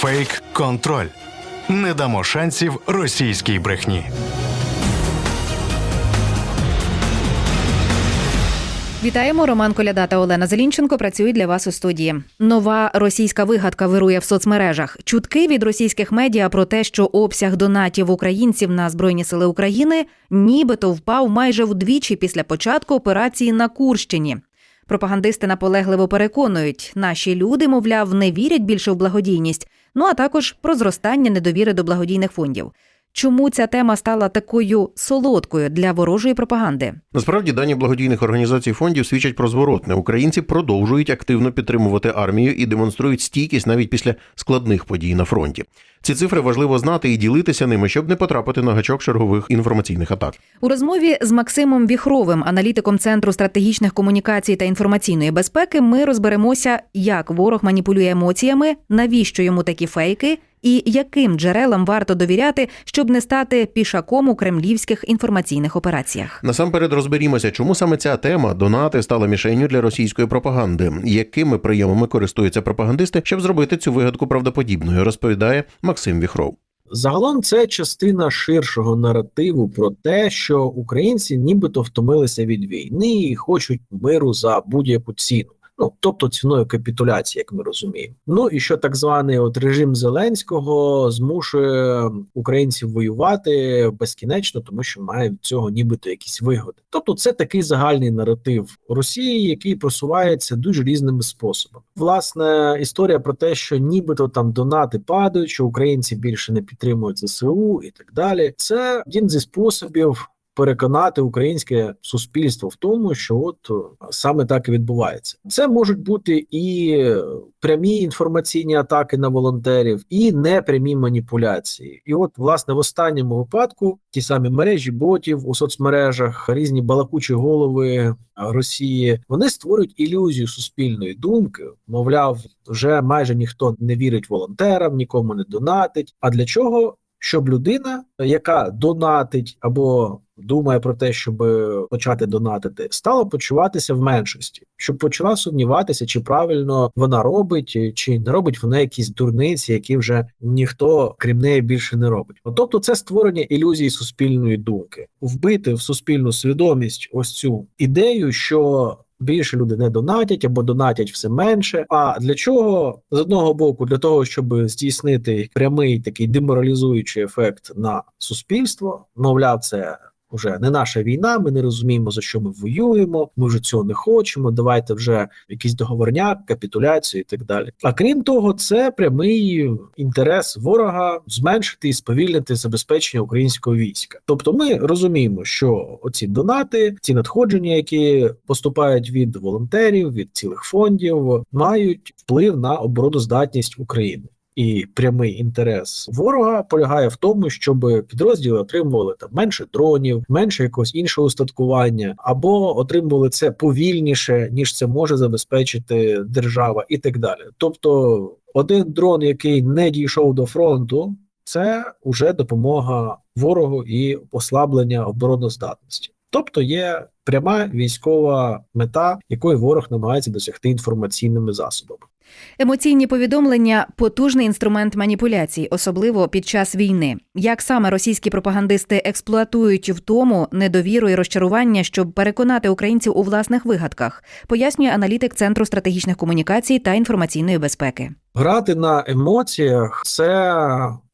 Фейк контроль. Не дамо шансів російській брехні. Вітаємо. Роман Коляда та Олена Зелінченко працюють для вас у студії. Нова російська вигадка вирує в соцмережах. Чутки від російських медіа про те, що обсяг донатів українців на збройні сили України нібито впав майже вдвічі після початку операції на Курщині. Пропагандисти наполегливо переконують, наші люди, мовляв, не вірять більше в благодійність, ну а також про зростання недовіри до благодійних фондів. Чому ця тема стала такою солодкою для ворожої пропаганди? Насправді дані благодійних організацій фондів свідчать про зворотне. Українці продовжують активно підтримувати армію і демонструють стійкість навіть після складних подій на фронті. Ці цифри важливо знати і ділитися ними, щоб не потрапити на гачок чергових інформаційних атак. У розмові з Максимом Віхровим, аналітиком Центру стратегічних комунікацій та інформаційної безпеки, ми розберемося, як ворог маніпулює емоціями, навіщо йому такі фейки, і яким джерелам варто довіряти, щоб не стати пішаком у кремлівських інформаційних операціях. Насамперед розберімося, чому саме ця тема донати стала мішенню для російської пропаганди, якими прийомами користуються пропагандисти, щоб зробити цю вигадку правдоподібною, розповідає Максим Віхров. Загалом це частина ширшого наративу про те, що українці нібито втомилися від війни і хочуть миру за будь-яку ціну. Ну тобто ціною капітуляції, як ми розуміємо. Ну і що так званий от режим Зеленського змушує українців воювати безкінечно, тому що має від цього нібито якісь вигоди. Тобто, це такий загальний наратив Росії, який просувається дуже різними способами. Власне, історія про те, що нібито там донати падають, що українці більше не підтримують ЗСУ і так далі. Це один зі способів переконати українське суспільство в тому, що от е, саме так і відбувається. Це можуть бути і прямі інформаційні атаки на волонтерів, і непрямі маніпуляції. І от, власне, в останньому випадку ті самі мережі ботів у соцмережах, різні балакучі голови Росії, вони створюють ілюзію суспільної думки. Мовляв, вже майже ніхто не вірить волонтерам, нікому не донатить. А для чого? Щоб людина, яка донатить або думає про те, щоб почати донатити, стала почуватися в меншості, щоб почала сумніватися, чи правильно вона робить, чи не робить вона якісь дурниці, які вже ніхто крім неї більше не робить. Тобто, це створення ілюзії суспільної думки, вбити в суспільну свідомість ось цю ідею, що Більше люди не донатять або донатять все менше. А для чого з одного боку, для того, щоб здійснити прямий такий деморалізуючий ефект на суспільство, мовляв, це вже не наша війна. Ми не розуміємо за що ми воюємо. Ми вже цього не хочемо. Давайте вже якийсь договорняк, капітуляцію і так далі. А крім того, це прямий інтерес ворога зменшити і сповільнити забезпечення українського війська. Тобто, ми розуміємо, що оці донати, ці надходження, які поступають від волонтерів, від цілих фондів, мають вплив на обороноздатність України. І прямий інтерес ворога полягає в тому, щоб підрозділи отримували там менше дронів, менше якогось іншого устаткування, або отримували це повільніше, ніж це може забезпечити держава, і так далі. Тобто, один дрон, який не дійшов до фронту, це вже допомога ворогу і послаблення обороноздатності. Тобто є пряма військова мета, якої ворог намагається досягти інформаційними засобами. Емоційні повідомлення потужний інструмент маніпуляцій, особливо під час війни. Як саме російські пропагандисти експлуатують в тому недовіру і розчарування, щоб переконати українців у власних вигадках, пояснює аналітик Центру стратегічних комунікацій та інформаційної безпеки. Грати на емоціях це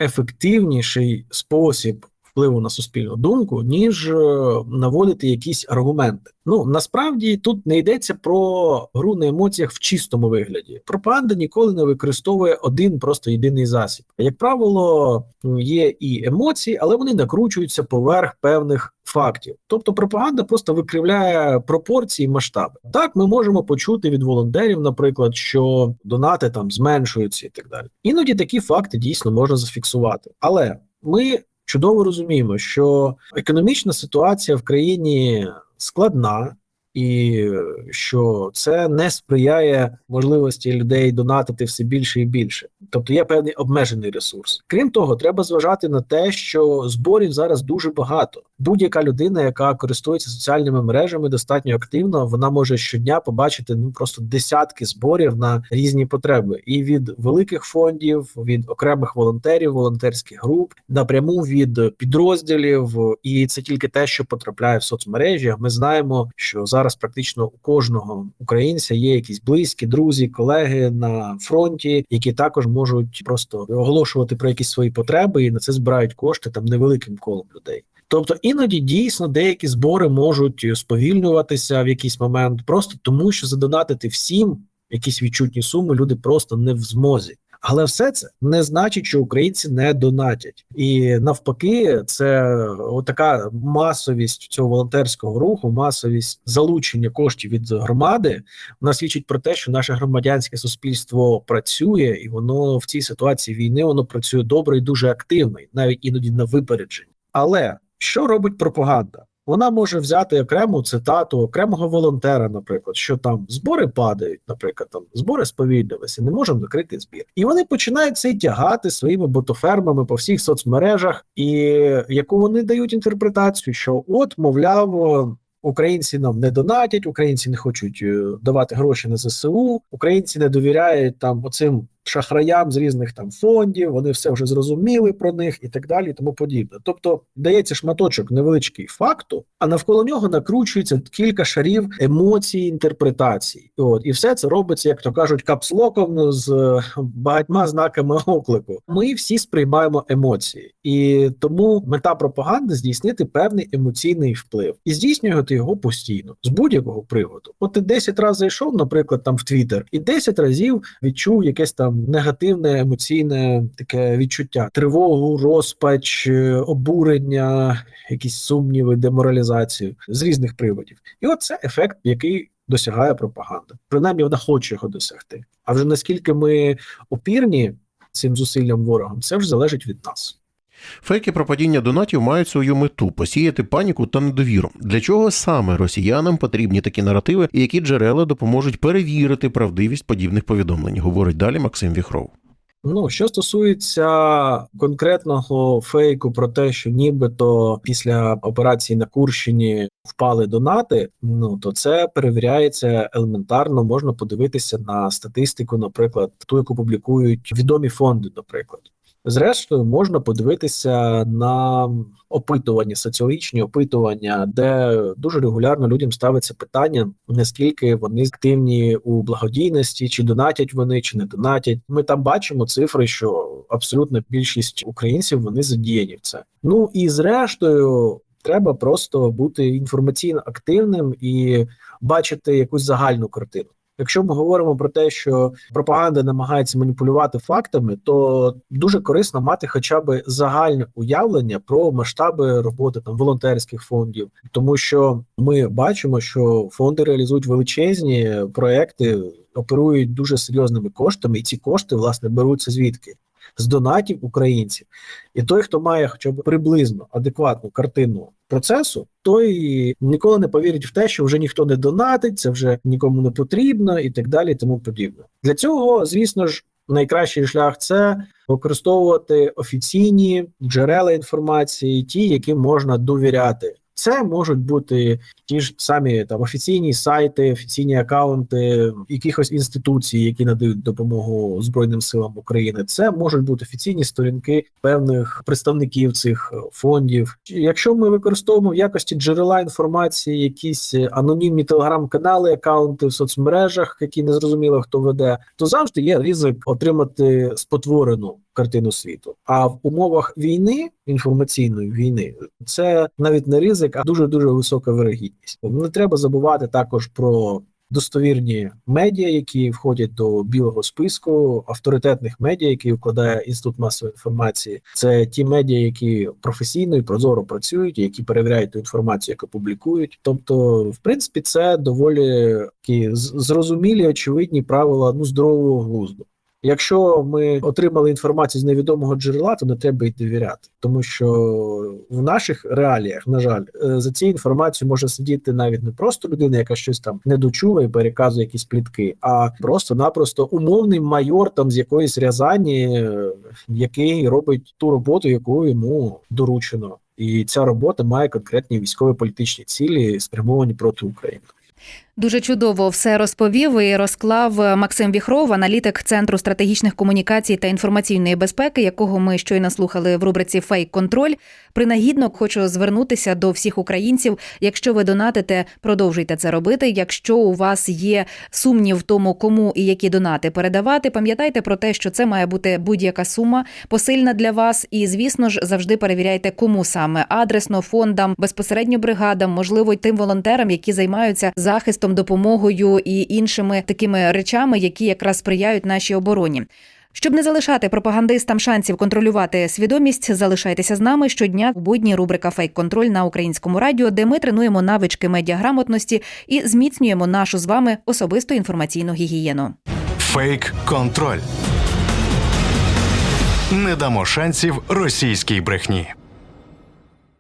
ефективніший спосіб впливу на суспільну думку, ніж е, наводити якісь аргументи. Ну насправді тут не йдеться про гру на емоціях в чистому вигляді. Пропаганда ніколи не використовує один просто єдиний засіб. Як правило, є і емоції, але вони накручуються поверх певних фактів. Тобто пропаганда просто викривляє пропорції масштаби. Так, ми можемо почути від волонтерів, наприклад, що донати там зменшуються і так далі. Іноді такі факти дійсно можна зафіксувати, але ми чудово розуміємо, що економічна ситуація в країні складна, і що це не сприяє можливості людей донатити все більше і більше. Тобто є певний обмежений ресурс. Крім того, треба зважати на те, що зборів зараз дуже багато. Будь-яка людина, яка користується соціальними мережами достатньо активно, вона може щодня побачити ну просто десятки зборів на різні потреби, і від великих фондів, від окремих волонтерів, волонтерських груп, напряму від підрозділів. І це тільки те, що потрапляє в соцмережі. Ми знаємо, що зараз практично у кожного українця є якісь близькі, друзі, колеги на фронті, які також можуть просто оголошувати про якісь свої потреби і на це збирають кошти там невеликим колом людей. Тобто іноді дійсно деякі збори можуть сповільнюватися в якийсь момент, просто тому що задонатити всім якісь відчутні суми люди просто не в змозі. Але все це не значить, що українці не донатять, і навпаки, це отака масовість цього волонтерського руху, масовість залучення коштів від громади. Вона свідчить про те, що наше громадянське суспільство працює, і воно в цій ситуації війни воно працює добре і дуже активно, навіть іноді на випередження. Але що робить пропаганда? Вона може взяти окрему цитату окремого волонтера, наприклад, що там збори падають, наприклад, там збори сповільнилися, не можемо закрити збір. І вони починають це тягати своїми ботофермами по всіх соцмережах, і яку вони дають інтерпретацію, що от, мовляв. Українці нам не донатять, українці не хочуть е, давати гроші на ЗСУ, українці не довіряють там оцим шахраям з різних там фондів. Вони все вже зрозуміли про них і так далі, і тому подібне. Тобто дається шматочок невеличкий факту, а навколо нього накручується кілька шарів емоцій, інтерпретацій. От і все це робиться, як то кажуть, капслоком з е, багатьма знаками оклику. Ми всі сприймаємо емоції, і тому мета пропаганди здійснити певний емоційний вплив і здійснювати його постійно з будь-якого приводу. От ти 10 разів зайшов, наприклад, там в Твіттер, і 10 разів відчув якесь там негативне емоційне таке відчуття: тривогу, розпач, е, обурення, якісь сумніви, деморалізацію з різних приводів. І от це ефект, який досягає пропаганда. Принаймні, вона хоче його досягти. А вже наскільки ми опірні цим зусиллям ворогам, це вже залежить від нас. Фейки про падіння донатів мають свою мету посіяти паніку та недовіру. Для чого саме росіянам потрібні такі наративи, і які джерела допоможуть перевірити правдивість подібних повідомлень, говорить далі Максим Віхров. Ну, що стосується конкретного фейку про те, що нібито після операції на Курщині впали донати, ну то це перевіряється елементарно. Можна подивитися на статистику, наприклад, ту, яку публікують відомі фонди, наприклад. Зрештою, можна подивитися на опитування, соціологічні опитування, де дуже регулярно людям ставиться питання, наскільки вони активні у благодійності, чи донатять вони, чи не донатять. Ми там бачимо цифри, що абсолютна більшість українців вони задіяні в це. Ну і зрештою. Треба просто бути інформаційно активним і бачити якусь загальну картину. Якщо ми говоримо про те, що пропаганда намагається маніпулювати фактами, то дуже корисно мати хоча б загальне уявлення про масштаби роботи там волонтерських фондів, тому що ми бачимо, що фонди реалізують величезні проекти, оперують дуже серйозними коштами, і ці кошти власне беруться звідки. З донатів українців, і той, хто має хоча б приблизно адекватну картину процесу, той ніколи не повірить в те, що вже ніхто не донатить, це вже нікому не потрібно, і так далі, і тому подібне. Для цього, звісно ж, найкращий шлях це використовувати офіційні джерела інформації, ті, яким можна довіряти. Це можуть бути ті ж самі там офіційні сайти, офіційні акаунти якихось інституцій, які надають допомогу Збройним силам України. Це можуть бути офіційні сторінки певних представників цих фондів. Якщо ми використовуємо в якості джерела інформації, якісь анонімні телеграм-канали, акаунти в соцмережах, які не зрозуміло хто веде, то завжди є ризик отримати спотворену картину світу. А в умовах війни, інформаційної війни, це навіть не ризик, а дуже дуже висока вирогідність. Не треба забувати також про достовірні медіа, які входять до білого списку авторитетних медіа, які вкладає інститут масової інформації. Це ті медіа, які професійно і прозоро працюють, які перевіряють ту інформацію, яку публікують. Тобто, в принципі, це доволі такі зрозумілі, очевидні правила ну здорового глузду. Якщо ми отримали інформацію з невідомого джерела, то не треба й довіряти, тому що в наших реаліях, на жаль, е, за цією інформацією може сидіти навіть не просто людина, яка щось там не дочула і переказує якісь плітки, а просто-напросто умовний майор там з якоїсь Рязані, е, який робить ту роботу, яку йому доручено. І ця робота має конкретні військово-політичні цілі, спрямовані проти України. Дуже чудово все розповів і розклав Максим Віхров, аналітик Центру стратегічних комунікацій та інформаційної безпеки, якого ми щойно слухали в рубриці Фейк контроль. Принагідно хочу звернутися до всіх українців. Якщо ви донатите, продовжуйте це робити. Якщо у вас є сумнів в тому, кому і які донати передавати, пам'ятайте про те, що це має бути будь-яка сума посильна для вас. І звісно ж, завжди перевіряйте, кому саме адресно фондам, безпосередньо бригадам, можливо, тим волонтерам, які займаються захистом, допомогою і іншими такими речами, які якраз сприяють нашій обороні. Щоб не залишати пропагандистам шансів контролювати свідомість, залишайтеся з нами щодня в будні рубрика Фейк контроль на українському радіо, де ми тренуємо навички медіаграмотності і зміцнюємо нашу з вами особисту інформаційну гігієну. Фейк контроль. Не дамо шансів російській брехні.